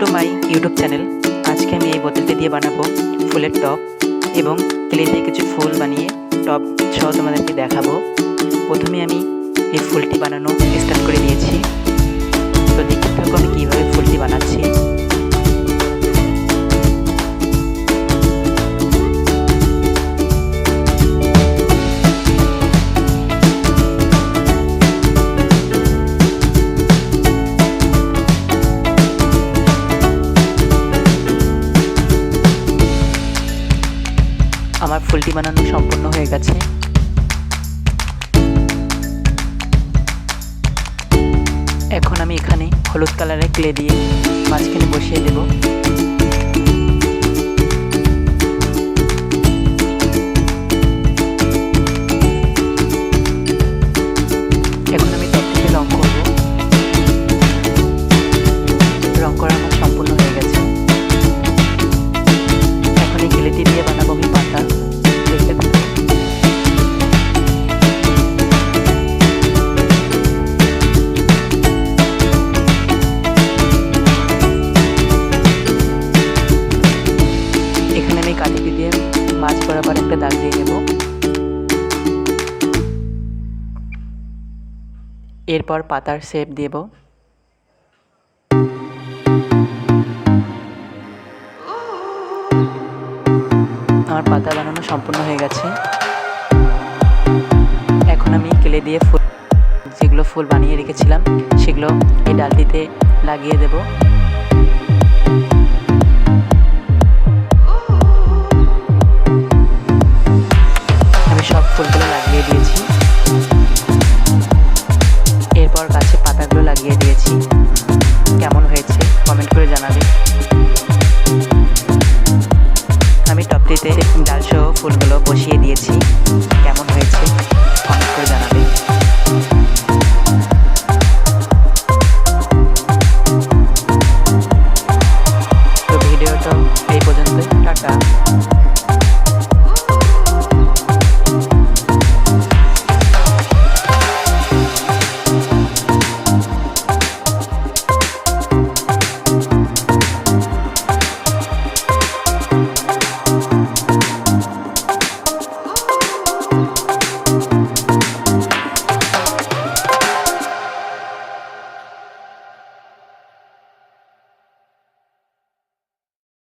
To my YouTube channel. আজকে আমি এই বোতলটি দিয়ে বানাবো ফুলের টপ এবং ক্লে দিয়ে কিছু ফুল বানিয়ে টপ সহ তোমাদেরকে দেখাবো। প্রথমে আমি এই ফুলটি বানানো স্টার্ট করে দিয়েছি। ফুলটি বানানো সম্পূর্ণ হয়ে গেছে। এখন আমি এখানে হলুদ কালারের ক্লে দিয়ে মাঝখানে বসিয়ে দেব। আমি কাটিটি দিয়ে মাছ বরাবর একটা দাগ দিয়ে নেব। এরপর পাতার শেপ দেব। আমার পাতা বানানো সম্পূর্ণ হয়ে গেছে। এখন আমি কেলে দিয়ে ফুল যেগুলো ফুল বানিয়ে রেখেছিলাম, সেগুলো এই ডালটিতে লাগিয়ে দেব। আমি। আমি টপটিতে ডালসহ ফুলগুলো বসিয়ে দিয়েছি। কেমন হয়েছে? কমেন্ট করে জানাবে। তো ভিডিওটা এই পর্যন্ত টাটা।